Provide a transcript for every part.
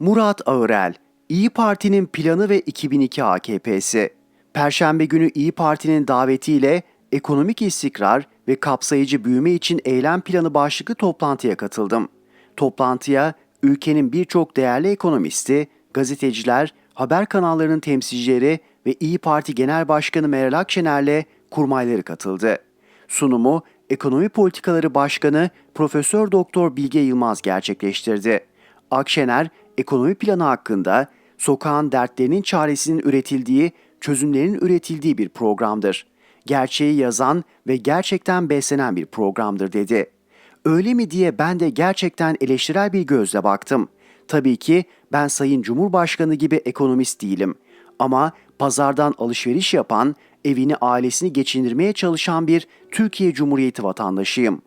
Murat Ağırel, İyi Parti'nin planı ve 2002 AKP'si. Perşembe günü İyi Parti'nin davetiyle ekonomik istikrar ve kapsayıcı büyüme için eylem planı başlıklı toplantıya katıldım. Toplantıya ülkenin birçok değerli ekonomisti, gazeteciler, haber kanallarının temsilcileri ve İyi Parti Genel Başkanı Meral Akşener'le kurmayları katıldı. Sunumu Ekonomi Politikaları Başkanı Profesör Doktor Bilge Yılmaz gerçekleştirdi. Akşener ekonomi planı hakkında sokağın dertlerinin çaresinin üretildiği, çözümlerin üretildiği bir programdır. Gerçeği yazan ve gerçekten beslenen bir programdır dedi. Öyle mi diye ben de gerçekten eleştirel bir gözle baktım. Tabii ki ben Sayın Cumhurbaşkanı gibi ekonomist değilim. Ama pazardan alışveriş yapan, evini ailesini geçindirmeye çalışan bir Türkiye Cumhuriyeti vatandaşıyım.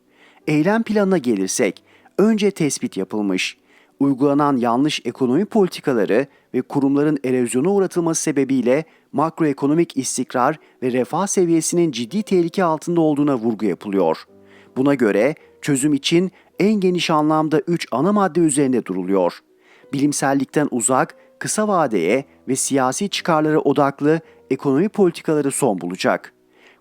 Eylem planına gelirsek, önce tespit yapılmış. Uygulanan yanlış ekonomi politikaları ve kurumların erozyona uğratılması sebebiyle makroekonomik istikrar ve refah seviyesinin ciddi tehlike altında olduğuna vurgu yapılıyor. Buna göre çözüm için en geniş anlamda 3 ana madde üzerinde duruluyor. Bilimsellikten uzak, kısa vadeye ve siyasi çıkarlara odaklı ekonomi politikaları son bulacak.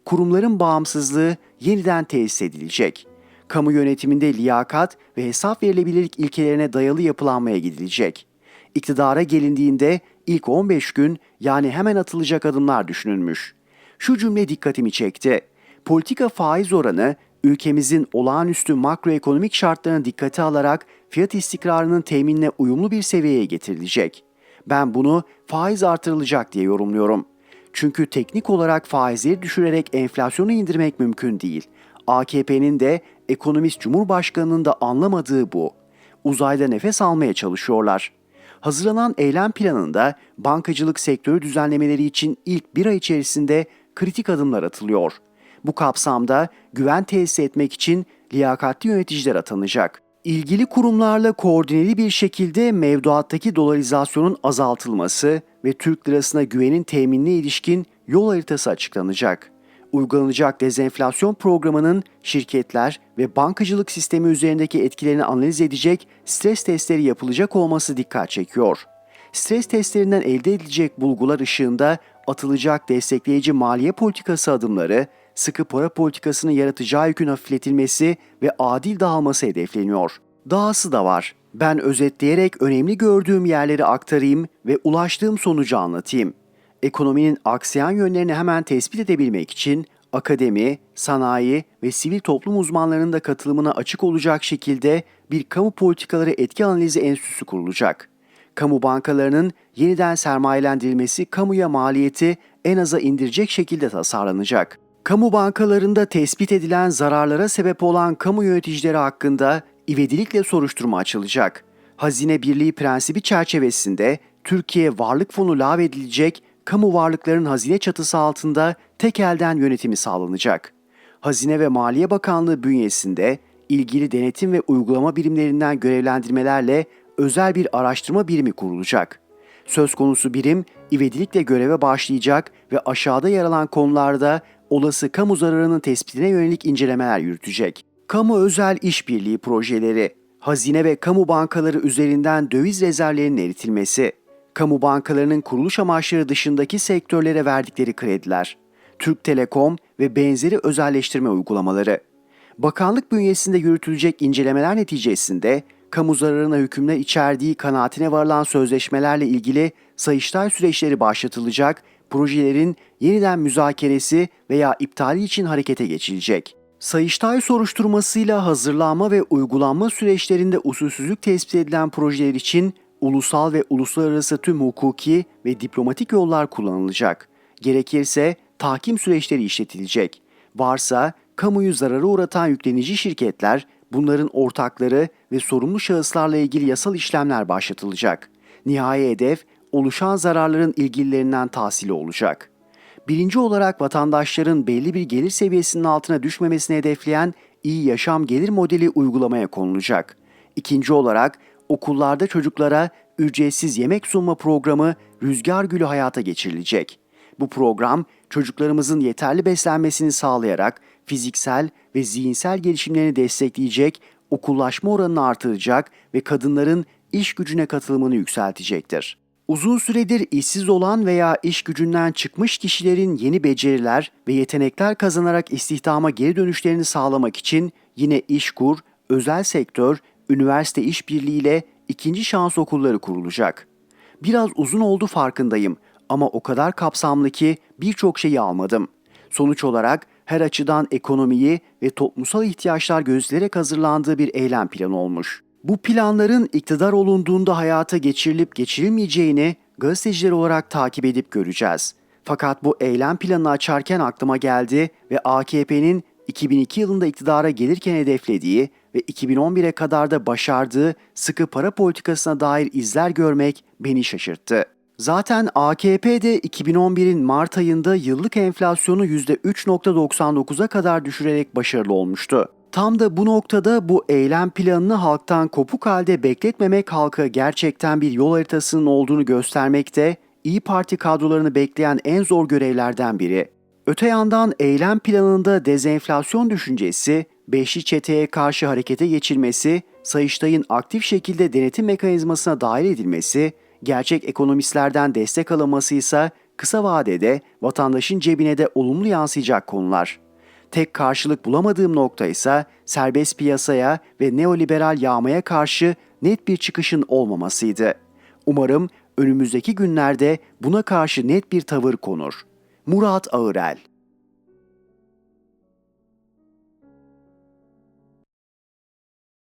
Kurumların bağımsızlığı yeniden tesis edilecek. Kamu yönetiminde liyakat ve hesap verilebilirlik ilkelerine dayalı yapılanmaya gidilecek. İktidara gelindiğinde ilk 15 gün yani hemen atılacak adımlar düşünülmüş. Şu cümle dikkatimi çekti. Politika faiz oranı ülkemizin olağanüstü makroekonomik şartlarını dikkate alarak fiyat istikrarının teminine uyumlu bir seviyeye getirilecek. Ben bunu faiz artırılacak diye yorumluyorum. Çünkü teknik olarak faizleri düşürerek enflasyonu indirmek mümkün değil. AKP'nin de ekonomist cumhurbaşkanının da anlamadığı bu. Uzayda nefes almaya çalışıyorlar. Hazırlanan eylem planında bankacılık sektörü düzenlemeleri için ilk bir ay içerisinde kritik adımlar atılıyor. Bu kapsamda güven tesis etmek için liyakatli yöneticiler atanacak. İlgili kurumlarla koordineli bir şekilde mevduattaki dolarizasyonun azaltılması ve Türk lirasına güvenin teminine ilişkin yol haritası açıklanacak. Uygulanacak dezenflasyon programının şirketler ve bankacılık sistemi üzerindeki etkilerini analiz edecek stres testleri yapılacak olması dikkat çekiyor. Stres testlerinden elde edilecek bulgular ışığında atılacak destekleyici maliye politikası adımları, sıkı para politikasının yaratacağı yükün hafifletilmesi ve adil dağılması hedefleniyor. Dahası da var. Ben özetleyerek önemli gördüğüm yerleri aktarayım ve ulaştığım sonucu anlatayım. Ekonominin aksayan yönlerini hemen tespit edebilmek için akademi, sanayi ve sivil toplum uzmanlarının da katılımına açık olacak şekilde bir kamu politikaları etki analizi enstitüsü kurulacak. Kamu bankalarının yeniden sermayelendirilmesi kamuya maliyeti en aza indirecek şekilde tasarlanacak. Kamu bankalarında tespit edilen zararlara sebep olan kamu yöneticileri hakkında ivedilikle soruşturma açılacak. Hazine Birliği prensibi çerçevesinde Türkiye Varlık Fonu lağvedilecek, kamu varlıklarının hazine çatısı altında tek elden yönetimi sağlanacak. Hazine ve Maliye Bakanlığı bünyesinde ilgili denetim ve uygulama birimlerinden görevlendirmelerle özel bir araştırma birimi kurulacak. Söz konusu birim ivedilikle göreve başlayacak ve aşağıda yer alan konularda olası kamu zararının tespitine yönelik incelemeler yürütecek. Kamu özel işbirliği projeleri, hazine ve kamu bankaları üzerinden döviz rezervlerinin eritilmesi, kamu bankalarının kuruluş amaçları dışındaki sektörlere verdikleri krediler, Türk Telekom ve benzeri özelleştirme uygulamaları. Bakanlık bünyesinde yürütülecek incelemeler neticesinde kamu zararına hükümler içerdiği kanaatine varılan sözleşmelerle ilgili sayıştay süreçleri başlatılacak, projelerin yeniden müzakeresi veya iptali için harekete geçilecek. Sayıştay soruşturmasıyla hazırlanma ve uygulanma süreçlerinde usulsüzlük tespit edilen projeler için ulusal ve uluslararası tüm hukuki ve diplomatik yollar kullanılacak. Gerekirse tahkim süreçleri işletilecek. Varsa kamuyu zarara uğratan yüklenici şirketler, bunların ortakları ve sorumlu şahıslarla ilgili yasal işlemler başlatılacak. Nihai hedef oluşan zararların ilgililerinden tahsili olacak. Birinci olarak vatandaşların belli bir gelir seviyesinin altına düşmemesini hedefleyen iyi yaşam gelir modeli uygulamaya konulacak. İkinci olarak okullarda çocuklara ücretsiz yemek sunma programı Rüzgar Gülü hayata geçirilecek. Bu program çocuklarımızın yeterli beslenmesini sağlayarak fiziksel ve zihinsel gelişimlerini destekleyecek, okullaşma oranını artıracak ve kadınların iş gücüne katılımını yükseltecektir. Uzun süredir işsiz olan veya iş gücünden çıkmış kişilerin yeni beceriler ve yetenekler kazanarak istihdama geri dönüşlerini sağlamak için yine İşkur, özel sektör, üniversite işbirliğiyle ikinci şans okulları kurulacak. Biraz uzun oldu farkındayım ama o kadar kapsamlı ki birçok şeyi almadım. Sonuç olarak her açıdan ekonomiyi ve toplumsal ihtiyaçlar gözlerek hazırlandığı bir eylem planı olmuş. Bu planların iktidar olunduğunda hayata geçirilip geçirilmeyeceğini gazeteciler olarak takip edip göreceğiz. Fakat bu eylem planını açarken aklıma geldi ve AKP'nin 2002 yılında iktidara gelirken hedeflediği ve 2011'e kadar da başardığı sıkı para politikasına dair izler görmek beni şaşırttı. Zaten AKP de 2011'in Mart ayında yıllık enflasyonu %3.99'a kadar düşürerek başarılı olmuştu. Tam da bu noktada bu eylem planını halktan kopuk halde bekletmemek halka gerçekten bir yol haritasının olduğunu göstermekte İyi Parti kadrolarını bekleyen en zor görevlerden biri. Öte yandan eylem planında dezenflasyon düşüncesi, beşli çeteye karşı harekete geçilmesi, Sayıştay'ın aktif şekilde denetim mekanizmasına dahil edilmesi, gerçek ekonomistlerden destek alınması ise kısa vadede vatandaşın cebine de olumlu yansıyacak konular. Tek karşılık bulamadığım nokta ise serbest piyasaya ve neoliberal yağmaya karşı net bir çıkışın olmamasıydı. Umarım önümüzdeki günlerde buna karşı net bir tavır konur. Murat Ağırel